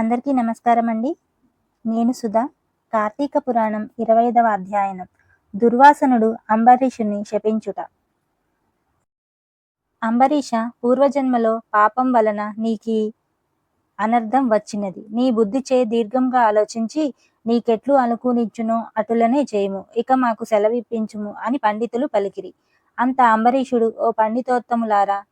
అందరికీ నమస్కారం అండి నేను సుధా. కార్తీక పురాణం ఇరవై ఐదవ అధ్యాయనం. దుర్వాసనుడు అంబరీషుని శపించుట. అంబరీష పూర్వజన్మలో పాపం వలన నీకి అనర్థం వచ్చినది. నీ బుద్ధి చే దీర్ఘంగా ఆలోచించి నీకెట్లు అనుకూనిచ్చునో అటులనే చేయము. ఇక మాకు సెలవిప్పించుము అని పండితులు పలికిరి. అంత అంబరీషుడు ఓ పండితోత్తములారా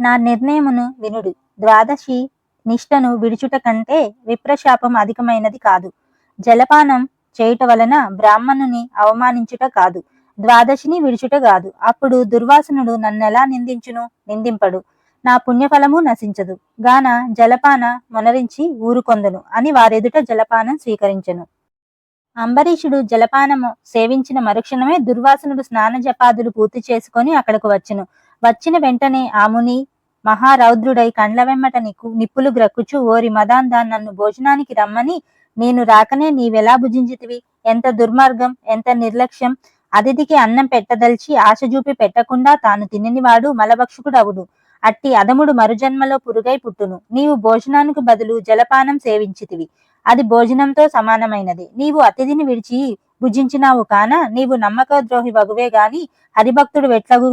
నా నిర్ణయమును వినుడు. ద్వాదశి నిష్టను విడుచుట కంటే విప్రశాపం అధికమైనది కాదు. జలపానం చేయుట వలన బ్రాహ్మణుని అవమానించుట కాదు. ద్వాదశిని విడుచుట కాదు. అప్పుడు దుర్వాసనుడు నన్నెలా నిందించును? నిందింపడు. నా పుణ్యఫలము నశించదు. గాన జలపాన మొనరించి ఊరుకొందును అని వారెదుట జలపానం స్వీకరించెను. అంబరీషుడు జలపానము సేవించిన మరుక్షణమే దుర్వాసనుడు స్నాన జపాదులు పూర్తి చేసుకొని అక్కడకు వచ్చెను. వచ్చిన వెంటనే ఆ ముని మహారౌద్రుడై కండ్ల వెమ్మట నీకు నిప్పులు గ్రక్కుచు ఓరి మదాందా నన్ను భోజనానికి రమ్మని నేను రాకనే నీవెలా భుజించితివి? ఎంత దుర్మార్గం ఎంత నిర్లక్ష్యం. అతిథికి అన్నం పెట్టదల్చి ఆశ చూపి పెట్టకుండా తాను తిననివాడు మలభక్షకుడవుడు. అట్టి అదముడు మరుజన్మలో పురుగై పుట్టును. నీవు భోజనానికి బదులు జలపానం సేవించితివి. అది భోజనంతో సమానమైనది. నీవు అతిథిని విడిచి భుజించినావు కాన నీవు నమ్మక ద్రోహి వగువే గాని హరిభక్తుడు వెట్లగు?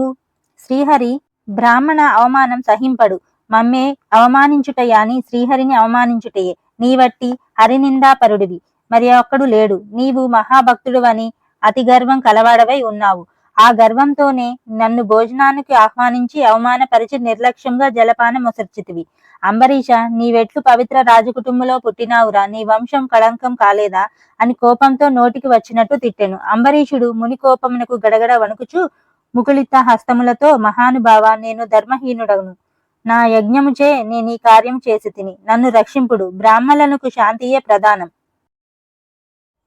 శ్రీహరి బ్రాహ్మణ అవమానం సహింపడు. మమ్మే అవమానించుటయాని శ్రీహరిని అవమానించుటయే. నీవట్టి హరినిందాపరుడివి. మరి ఒక్కడు లేడు. నీవు మహాభక్తుడు అని అతి గర్వం కలవాడవై ఉన్నావు. ఆ గర్వంతోనే నన్ను భోజనానికి ఆహ్వానించి అవమానపరిచి నిర్లక్ష్యంగా జలపానం ముసర్చితివి. అంబరీష నీవెట్లు పవిత్ర రాజకుటుంబంలో పుట్టినావురా. నీ వంశం కళంకం కాలేదా? అని కోపంతో నోటికి వచ్చినట్టు తిట్టెను. అంబరీషుడు ముని కోపమునకు గడగడ వణుకుచూ ముకుళిత హస్తములతో మహానుభావ నేను ధర్మహీనుడను నా యజ్ఞముచే నేను ఈ కార్యం చేసి తిని నన్ను రక్షింపుడు. బ్రాహ్మణులకు శాంతియే ప్రధానం.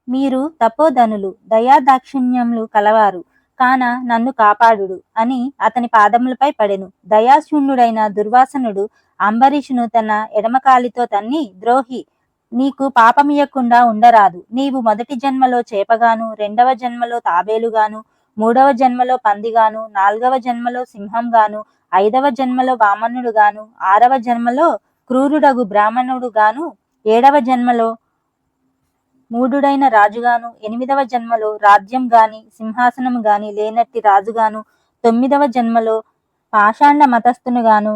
మీరు తపోధనులు దయాదాక్షిణ్యములు కలవారు. కాన నన్ను కాపాడుడు అని అతని పాదములపై పడెను. దయాశూన్యుడైన దుర్వాసనుడు అంబరీషును తన ఎడమకాలితో తన్ని ద్రోహి. నీకు పాపమియకుండా ఉండరాదు. నీవు మొదటి జన్మలో చేపగాను రెండవ జన్మలో తాబేలుగాను మూడవ జన్మలో పందిగాను నాలుగవ జన్మలో సింహంగాను ఐదవ జన్మలో వామనుడు గాను ఆరవ జన్మలో క్రూరుడగు బ్రాహ్మణుడు గాను ఏడవ జన్మలో మూడుడైన రాజుగాను ఎనిమిదవ జన్మలో రాజ్యం గాని సింహాసనం గాని లేనట్టి రాజుగాను తొమ్మిదవ జన్మలో పాషాండ మతస్థును గాను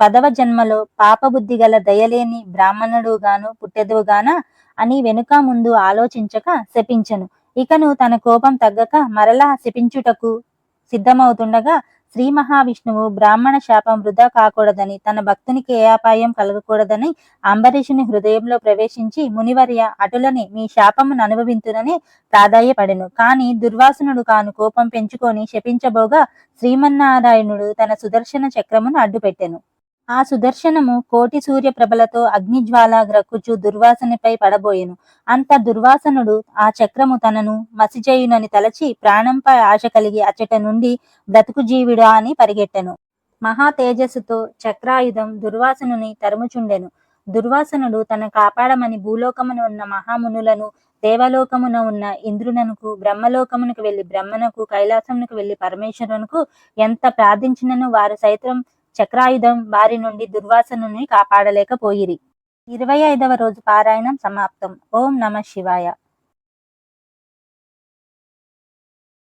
పదవ జన్మలో పాపబుద్ధి గల దయలేని బ్రాహ్మణుడు గాను పుట్టెదువుగాన అని వెనుక ముందు ఆలోచించక శపించను. ఇకను తన కోపం తగ్గక మరలా శపించుటకు సిద్ధమవుతుండగా శ్రీ మహావిష్ణువు బ్రాహ్మణ శాపం వృధా కాకూడదని తన భక్తునికి ఏ అపాయం కలగకూడదని అంబరీషుని హృదయంలో ప్రవేశించి మునివర్య అటులని మీ శాపమును అనుభవింతునని ప్రాధాయపడెను. కాని దుర్వాసనుడు కాను కోపం పెంచుకొని శపించబోగా శ్రీమన్నారాయణుడు తన సుదర్శన చక్రమును అడ్డుపెట్టెను. ఆ సుదర్శనము కోటి సూర్య ప్రభలతో అగ్నిజ్వాల గ్రక్కుచు దుర్వాసనపై పడబోయెను. అంత దుర్వాసనుడు ఆ చక్రము తనను మసిచేయునని తలచి ప్రాణంపై ఆశ కలిగి అచ్చట నుండి బ్రతుకు జీవిడా అని పరిగెట్టెను. మహా తేజస్సుతో చక్రాయుధం దుర్వాసనుని తరుముచుండెను. దుర్వాసనుడు తన కాపాడమని భూలోకమున ఉన్న మహామునులను దేవలోకమున ఉన్న ఇంద్రునకు బ్రహ్మలోకమునకు వెళ్ళి బ్రహ్మనకు కైలాసమునకు వెళ్ళి పరమేశ్వరునకు ఎంత ప్రార్థించినను వారు సైతం చక్రాయుధం బారి నుండి దుర్వాసనుని కాపాడలేకపోయిరి. ఇరవై ఐదవ రోజు పారాయణం సమాప్తం. ఓం నమ శివాయ.